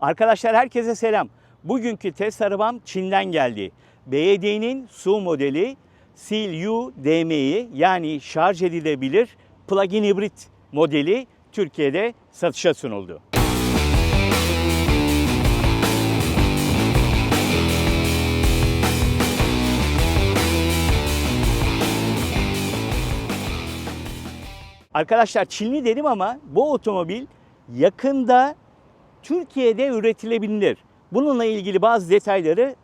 Arkadaşlar herkese selam. Bugünkü test arabam Çin'den geldi. BYD'nin SU modeli CLU DM'yi yani şarj edilebilir plug-in hibrit modeli Türkiye'de satışa sunuldu. Arkadaşlar Çinli dedim ama bu otomobil yakında Türkiye'de üretilebilir. Bununla ilgili bazı detayları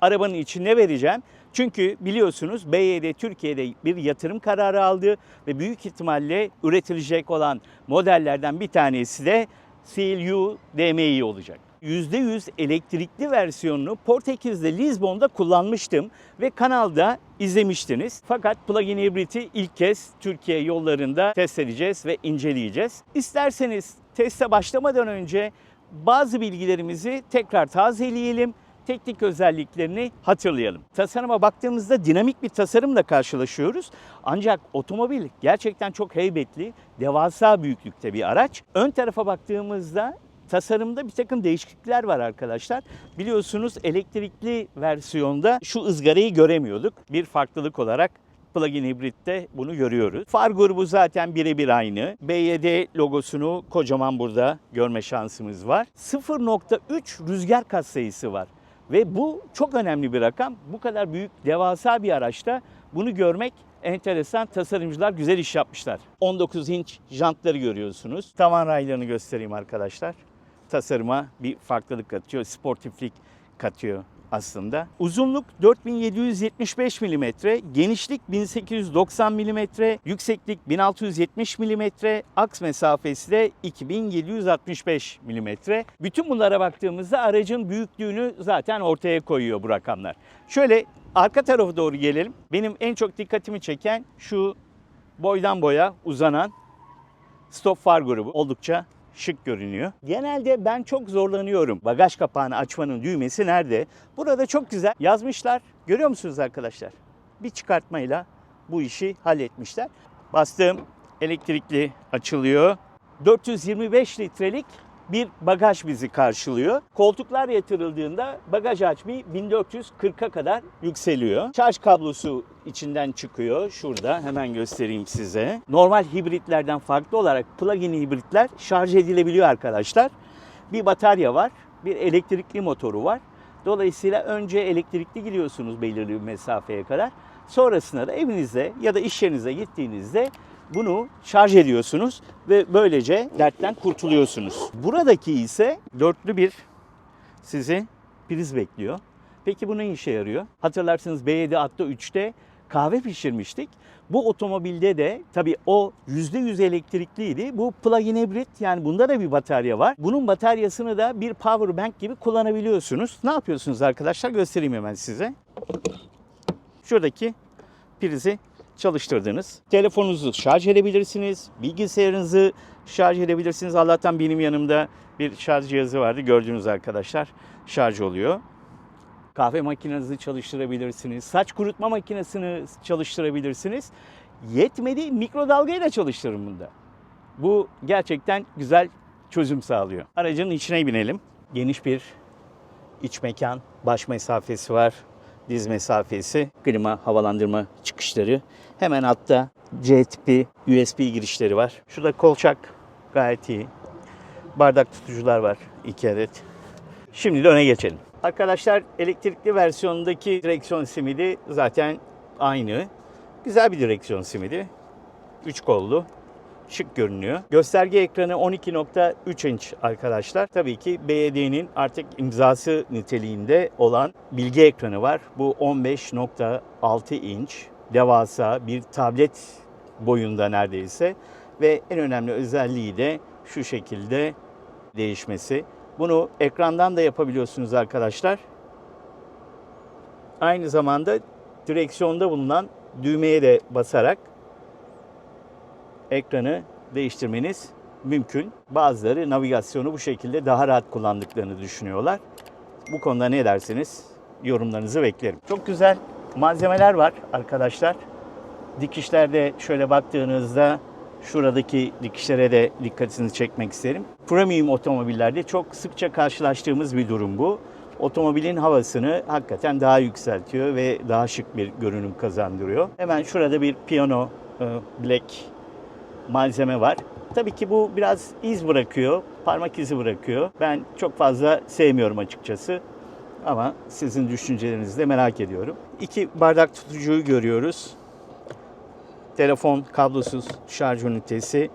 arabanın içinde vereceğim. Çünkü biliyorsunuz BYD Türkiye'de bir yatırım kararı aldı ve büyük ihtimalle üretilecek olan modellerden bir tanesi de CLU DMI olacak. %100 elektrikli versiyonunu Portekiz'de Lizbon'da kullanmıştım ve kanalda izlemiştiniz. Fakat plug-in hibriti ilk kez Türkiye yollarında test edeceğiz ve inceleyeceğiz. İsterseniz teste başlamadan önce bazı bilgilerimizi tekrar tazeleyelim teknik özelliklerini hatırlayalım. Tasarıma baktığımızda dinamik bir tasarımla karşılaşıyoruz. Ancak otomobil gerçekten çok heybetli, devasa büyüklükte bir araç. Ön tarafa baktığımızda tasarımda bir takım değişiklikler var arkadaşlar. Biliyorsunuz elektrikli versiyonda şu ızgarayı göremiyorduk. Bir farklılık olarak plug-in hibritte bunu görüyoruz. Far grubu zaten birebir aynı. BYD logosunu kocaman burada görme şansımız var. 0.3 rüzgar kat sayısı var. Ve bu çok önemli bir rakam. Bu kadar büyük, devasa bir araçta bunu görmek enteresan. Tasarımcılar güzel iş yapmışlar. 19 inç jantları görüyorsunuz. Tavan raylarını göstereyim arkadaşlar. Tasarıma bir farklılık katıyor, sportiflik katıyor aslında. Uzunluk 4775 mm, genişlik 1890 mm, yükseklik 1670 mm, aks mesafesi de 2765 mm. Bütün bunlara baktığımızda aracın büyüklüğünü zaten ortaya koyuyor bu rakamlar. Şöyle arka tarafa doğru gelelim. Benim en çok dikkatimi çeken şu boydan boya uzanan stop far grubu oldukça şık görünüyor. Genelde ben çok zorlanıyorum. Bagaj kapağını açmanın düğmesi nerede? Burada çok güzel yazmışlar. Görüyor musunuz arkadaşlar? Bir çıkartmayla bu işi halletmişler. Bastım elektrikli açılıyor. 425 litrelik bir bagaj bizi karşılıyor. Koltuklar yatırıldığında bagaj hacmi 1440'a kadar yükseliyor. Şarj kablosu içinden çıkıyor. Şurada hemen göstereyim size. Normal hibritlerden farklı olarak plug-in hibritler şarj edilebiliyor arkadaşlar. Bir batarya var, bir elektrikli motoru var. Dolayısıyla önce elektrikli gidiyorsunuz belirli bir mesafeye kadar. Sonrasında da evinizde ya da iş yerinize gittiğinizde bunu şarj ediyorsunuz ve böylece dertten kurtuluyorsunuz. Buradaki ise dörtlü bir sizi priz bekliyor. Peki bu ne işe yarıyor? Hatırlarsınız B7 Atto 3'te kahve pişirmiştik. Bu otomobilde de tabii o %100 elektrikliydi. Bu plug-in hibrit yani bunda da bir batarya var. Bunun bataryasını da bir power bank gibi kullanabiliyorsunuz. Ne yapıyorsunuz arkadaşlar? Göstereyim hemen size. Şuradaki prizi çalıştırdınız. Telefonunuzu şarj edebilirsiniz. Bilgisayarınızı şarj edebilirsiniz. Allah'tan benim yanımda bir şarj cihazı vardı. Gördüğünüz arkadaşlar şarj oluyor. Kahve makinenizi çalıştırabilirsiniz. Saç kurutma makinesini çalıştırabilirsiniz. Yetmedi mikrodalgayı da çalıştırın bunda. Bu gerçekten güzel çözüm sağlıyor. Aracın içine binelim. Geniş bir iç mekan, baş mesafesi var, diz mesafesi, klima, havalandırma çıkışları. Hemen altta C tipi USB girişleri var. Şurada kolçak gayet iyi. Bardak tutucular var 2 adet. Şimdi de öne geçelim. Arkadaşlar elektrikli versiyonundaki direksiyon simidi zaten aynı. Güzel bir direksiyon simidi. 3 kollu. Şık görünüyor. Gösterge ekranı 12.3 inç arkadaşlar. Tabii ki BYD'nin artık imzası niteliğinde olan bilgi ekranı var. Bu 15.6 inç devasa bir tablet boyunda neredeyse ve en önemli özelliği de şu şekilde değişmesi. Bunu ekrandan da yapabiliyorsunuz arkadaşlar. Aynı zamanda direksiyonda bulunan düğmeye de basarak ekranı değiştirmeniz mümkün. Bazıları navigasyonu bu şekilde daha rahat kullandıklarını düşünüyorlar. Bu konuda ne dersiniz? Yorumlarınızı beklerim. Çok güzel malzemeler var arkadaşlar. Dikişlerde şöyle baktığınızda Şuradaki dikişlere de dikkatinizi çekmek isterim. Premium otomobillerde çok sıkça karşılaştığımız bir durum bu. Otomobilin havasını hakikaten daha yükseltiyor ve daha şık bir görünüm kazandırıyor. Hemen şurada bir piyano e, black malzeme var. Tabii ki bu biraz iz bırakıyor, parmak izi bırakıyor. Ben çok fazla sevmiyorum açıkçası. Ama sizin düşüncelerinizi de merak ediyorum. İki bardak tutucuyu görüyoruz. Telefon kablosuz şarj ünitesi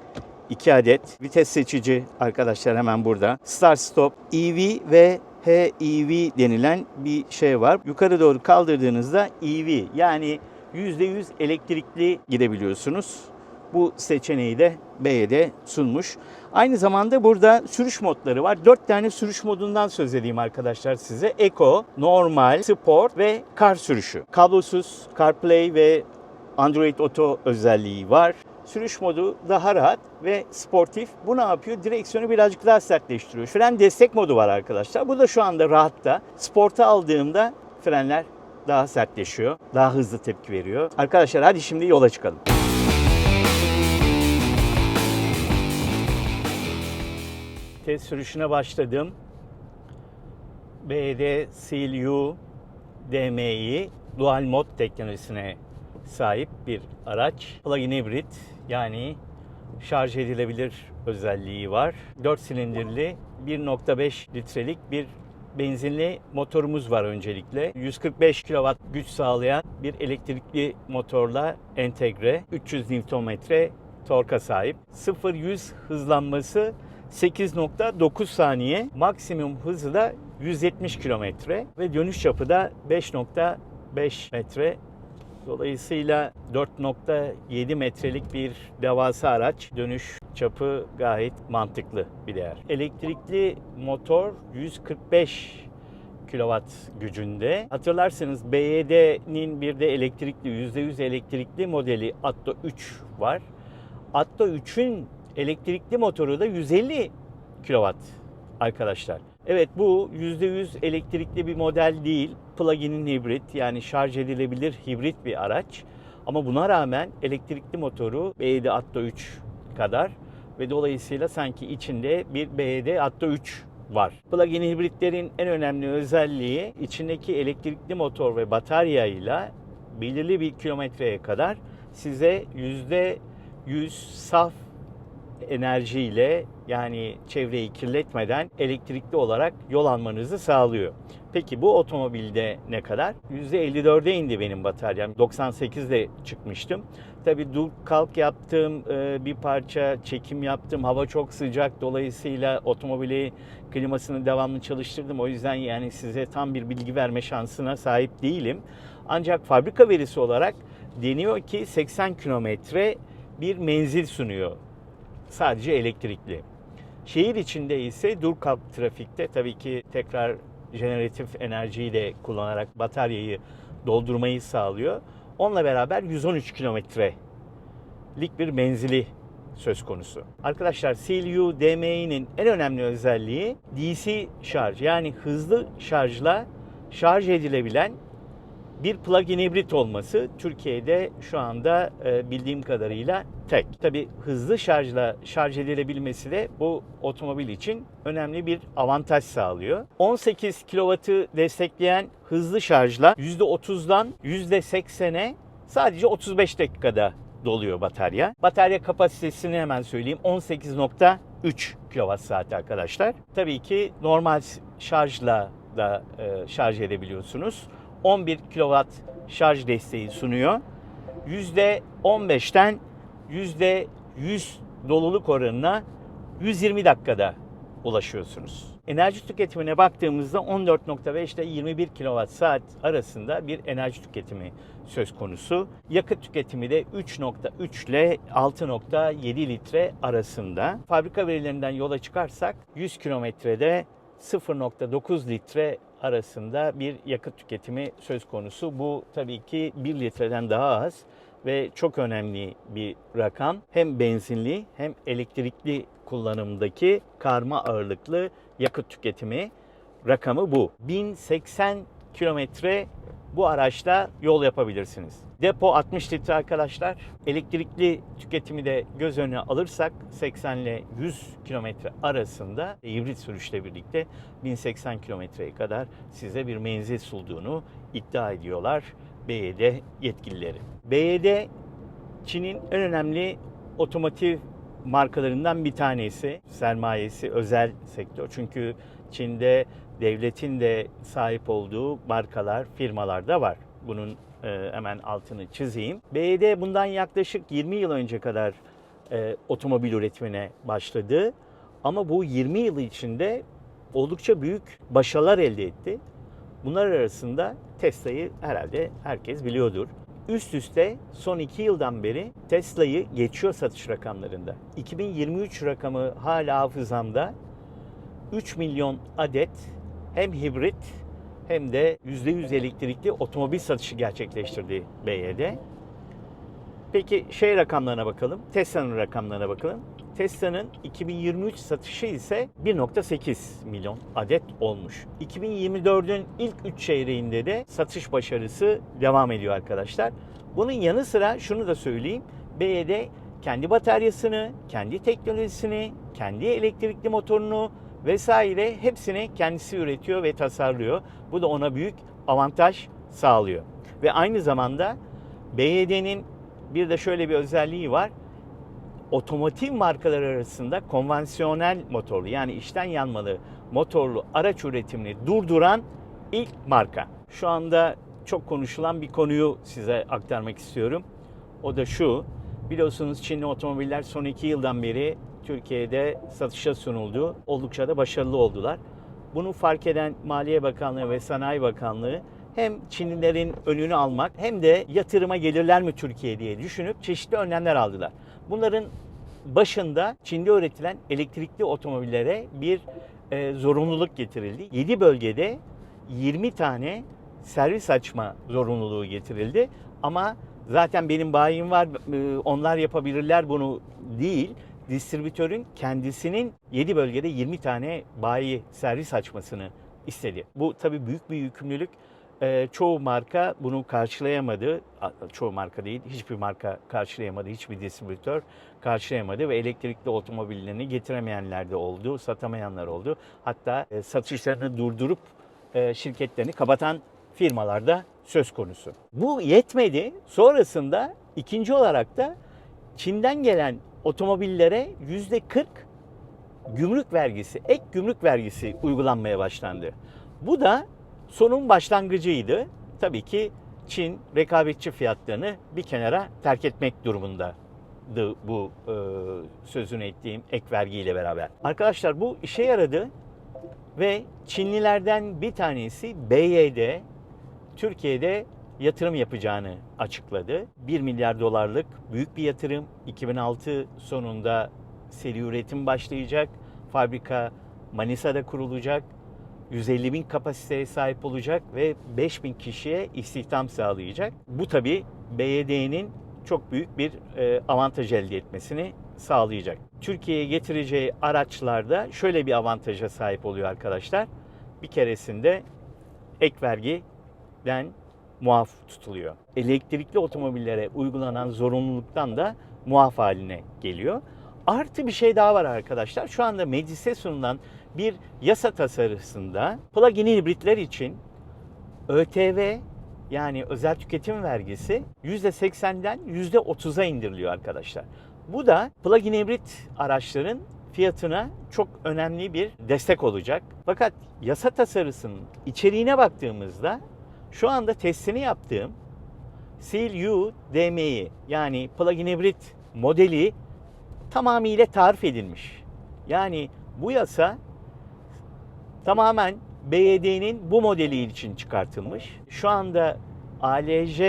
2 adet. Vites seçici arkadaşlar hemen burada. Start stop EV ve HEV denilen bir şey var. Yukarı doğru kaldırdığınızda EV yani %100 elektrikli gidebiliyorsunuz. Bu seçeneği de BYD sunmuş. Aynı zamanda burada sürüş modları var. 4 tane sürüş modundan söz edeyim arkadaşlar size. Eco, normal, sport ve kar sürüşü. Kablosuz CarPlay ve Android Auto özelliği var. Sürüş modu daha rahat ve sportif. Bu ne yapıyor? Direksiyonu birazcık daha sertleştiriyor. Fren destek modu var arkadaşlar. Bu da şu anda rahatta. Sporta aldığımda frenler daha sertleşiyor. Daha hızlı tepki veriyor. Arkadaşlar hadi şimdi yola çıkalım. Test sürüşüne başladım. BD CLU DMI Dual Mod teknolojisine sahip bir araç. Plug-in hibrit yani şarj edilebilir özelliği var. 4 silindirli 1.5 litrelik bir benzinli motorumuz var öncelikle. 145 kW güç sağlayan bir elektrikli motorla entegre. 300 Nm torka sahip. 0-100 hızlanması 8.9 saniye. Maksimum hızı da 170 kilometre ve dönüş çapı da 5.5 metre. Dolayısıyla 4.7 metrelik bir devasa araç. Dönüş çapı gayet mantıklı bir değer. Elektrikli motor 145 kilowatt gücünde. Hatırlarsanız BYD'nin bir de elektrikli %100 elektrikli modeli Atto 3 var. Atto 3'ün elektrikli motoru da 150 kilowatt arkadaşlar. Evet bu %100 elektrikli bir model değil. Plug-in hibrit yani şarj edilebilir hibrit bir araç. Ama buna rağmen elektrikli motoru BYD Atto 3 kadar ve dolayısıyla sanki içinde bir BYD Atto 3 var. Plug-in hibritlerin en önemli özelliği içindeki elektrikli motor ve bataryayla belirli bir kilometreye kadar size %100 saf enerjiyle yani çevreyi kirletmeden elektrikli olarak yol almanızı sağlıyor. Peki bu otomobilde ne kadar? %54'e indi benim bataryam. 98'de çıkmıştım. Tabi dur kalk yaptım, e, bir parça çekim yaptım. Hava çok sıcak dolayısıyla otomobili klimasını devamlı çalıştırdım. O yüzden yani size tam bir bilgi verme şansına sahip değilim. Ancak fabrika verisi olarak deniyor ki 80 kilometre bir menzil sunuyor sadece elektrikli. Şehir içinde ise dur kalk trafikte tabii ki tekrar jeneratif enerjiyi de kullanarak bataryayı doldurmayı sağlıyor. Onunla beraber 113 kilometrelik bir menzili söz konusu. Arkadaşlar CLU DMI'nin en önemli özelliği DC şarj yani hızlı şarjla şarj edilebilen bir plug-in hibrit olması Türkiye'de şu anda e, bildiğim kadarıyla tek. Tabi hızlı şarjla şarj edilebilmesi de bu otomobil için önemli bir avantaj sağlıyor. 18 kW'ı destekleyen hızlı şarjla %30'dan %80'e sadece 35 dakikada doluyor batarya. Batarya kapasitesini hemen söyleyeyim. 18.3 kWh arkadaşlar. Tabii ki normal şarjla da e, şarj edebiliyorsunuz. 11 kW şarj desteği sunuyor. %15'ten %100 doluluk oranına 120 dakikada ulaşıyorsunuz. Enerji tüketimine baktığımızda 14.5 ile 21 kWh saat arasında bir enerji tüketimi söz konusu. Yakıt tüketimi de 3.3 ile 6.7 litre arasında. Fabrika verilerinden yola çıkarsak 100 kilometrede 0.9 litre arasında bir yakıt tüketimi söz konusu. Bu tabii ki 1 litreden daha az ve çok önemli bir rakam. Hem benzinli hem elektrikli kullanımdaki karma ağırlıklı yakıt tüketimi rakamı bu. 1080 kilometre bu araçta yol yapabilirsiniz. Depo 60 litre arkadaşlar. Elektrikli tüketimi de göz önüne alırsak 80 ile 100 kilometre arasında hibrit sürüşle birlikte 1080 kilometreye kadar size bir menzil sunduğunu iddia ediyorlar BYD yetkilileri. BYD Çin'in en önemli otomotiv markalarından bir tanesi. Sermayesi özel sektör. Çünkü Çin'de devletin de sahip olduğu markalar, firmalar da var. Bunun e, hemen altını çizeyim. BYD bundan yaklaşık 20 yıl önce kadar e, otomobil üretimine başladı. Ama bu 20 yıl içinde oldukça büyük başarılar elde etti. Bunlar arasında Tesla'yı herhalde herkes biliyordur. Üst üste son 2 yıldan beri Tesla'yı geçiyor satış rakamlarında. 2023 rakamı hala hafızamda. 3 milyon adet hem hibrit hem de %100 elektrikli otomobil satışı gerçekleştirdi BYD. Peki şey rakamlarına bakalım. Tesla'nın rakamlarına bakalım. Tesla'nın 2023 satışı ise 1.8 milyon adet olmuş. 2024'ün ilk 3 çeyreğinde de satış başarısı devam ediyor arkadaşlar. Bunun yanı sıra şunu da söyleyeyim. BYD kendi bataryasını, kendi teknolojisini, kendi elektrikli motorunu vesaire hepsini kendisi üretiyor ve tasarlıyor. Bu da ona büyük avantaj sağlıyor. Ve aynı zamanda BYD'nin bir de şöyle bir özelliği var. Otomotiv markalar arasında konvansiyonel motorlu yani içten yanmalı motorlu araç üretimini durduran ilk marka. Şu anda çok konuşulan bir konuyu size aktarmak istiyorum. O da şu. Biliyorsunuz Çinli otomobiller son iki yıldan beri Türkiye'de satışa sunuldu. Oldukça da başarılı oldular. Bunu fark eden Maliye Bakanlığı ve Sanayi Bakanlığı hem Çinlilerin önünü almak hem de yatırıma gelirler mi Türkiye diye düşünüp çeşitli önlemler aldılar. Bunların başında Çin'de üretilen elektrikli otomobillere bir e, zorunluluk getirildi. 7 bölgede 20 tane servis açma zorunluluğu getirildi. Ama zaten benim bayim var, e, onlar yapabilirler bunu değil. Distribütörün kendisinin 7 bölgede 20 tane bayi servis açmasını istedi. Bu tabii büyük bir yükümlülük. Ee, çoğu marka bunu karşılayamadı. Çoğu marka değil, hiçbir marka karşılayamadı, hiçbir distribütör karşılayamadı ve elektrikli otomobillerini getiremeyenler de oldu, satamayanlar oldu. Hatta e, satışlarını durdurup e, şirketlerini kapatan firmalar da söz konusu. Bu yetmedi. Sonrasında ikinci olarak da Çin'den gelen otomobillere yüzde 40 gümrük vergisi, ek gümrük vergisi uygulanmaya başlandı. Bu da sonun başlangıcıydı. Tabii ki Çin rekabetçi fiyatlarını bir kenara terk etmek durumundaydı bu e, sözünü ettiğim ek vergiyle beraber. Arkadaşlar bu işe yaradı ve Çinlilerden bir tanesi BYD Türkiye'de yatırım yapacağını açıkladı. 1 milyar dolarlık büyük bir yatırım. 2006 sonunda seri üretim başlayacak. Fabrika Manisa'da kurulacak. 150 bin kapasiteye sahip olacak ve 5 bin kişiye istihdam sağlayacak. Bu tabi BYD'nin çok büyük bir e, avantaj elde etmesini sağlayacak. Türkiye'ye getireceği araçlarda şöyle bir avantaja sahip oluyor arkadaşlar. Bir keresinde ek vergiden muaf tutuluyor. Elektrikli otomobillere uygulanan zorunluluktan da muaf haline geliyor. Artı bir şey daha var arkadaşlar. Şu anda meclise sunulan bir yasa tasarısında plug-in hibritler için ÖTV yani özel tüketim vergisi %80'den %30'a indiriliyor arkadaşlar. Bu da plug-in hibrit araçların fiyatına çok önemli bir destek olacak. Fakat yasa tasarısının içeriğine baktığımızda şu anda testini yaptığım CLU DMI yani plug-in hibrit modeli tamamıyla tarif edilmiş. Yani bu yasa tamamen BYD'nin bu modeli için çıkartılmış. Şu anda ALJ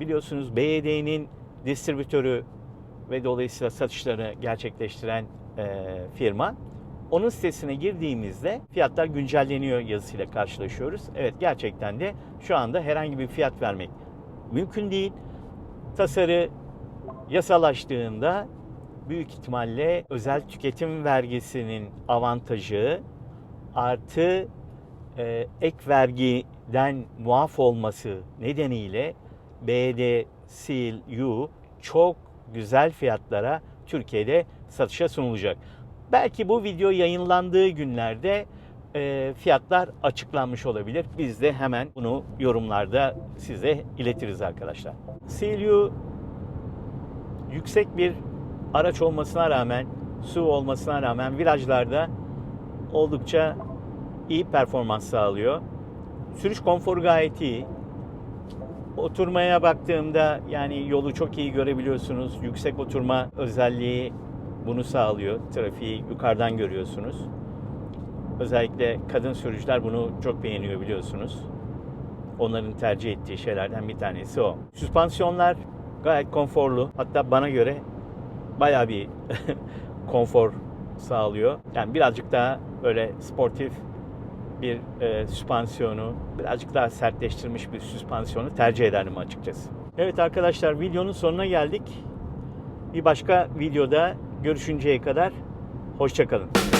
biliyorsunuz BYD'nin distribütörü ve dolayısıyla satışlarını gerçekleştiren e, firma. Onun sitesine girdiğimizde fiyatlar güncelleniyor yazısıyla karşılaşıyoruz. Evet gerçekten de şu anda herhangi bir fiyat vermek mümkün değil. Tasarı yasalaştığında büyük ihtimalle özel tüketim vergisinin avantajı artı e, ek vergi den muaf olması nedeniyle BD CLU çok güzel fiyatlara Türkiye'de satışa sunulacak. Belki bu video yayınlandığı günlerde e, fiyatlar açıklanmış olabilir. Biz de hemen bunu yorumlarda size iletiriz arkadaşlar. CLU yüksek bir araç olmasına rağmen, su olmasına rağmen virajlarda oldukça iyi performans sağlıyor. Sürüş konforu gayet iyi. Oturmaya baktığımda yani yolu çok iyi görebiliyorsunuz. Yüksek oturma özelliği bunu sağlıyor. Trafiği yukarıdan görüyorsunuz. Özellikle kadın sürücüler bunu çok beğeniyor biliyorsunuz. Onların tercih ettiği şeylerden bir tanesi o. Süspansiyonlar gayet konforlu. Hatta bana göre bayağı bir konfor sağlıyor. Yani birazcık daha böyle sportif bir e, süspansiyonu, birazcık daha sertleştirilmiş bir süspansiyonu tercih ederim açıkçası. Evet arkadaşlar videonun sonuna geldik. Bir başka videoda görüşünceye kadar hoşçakalın.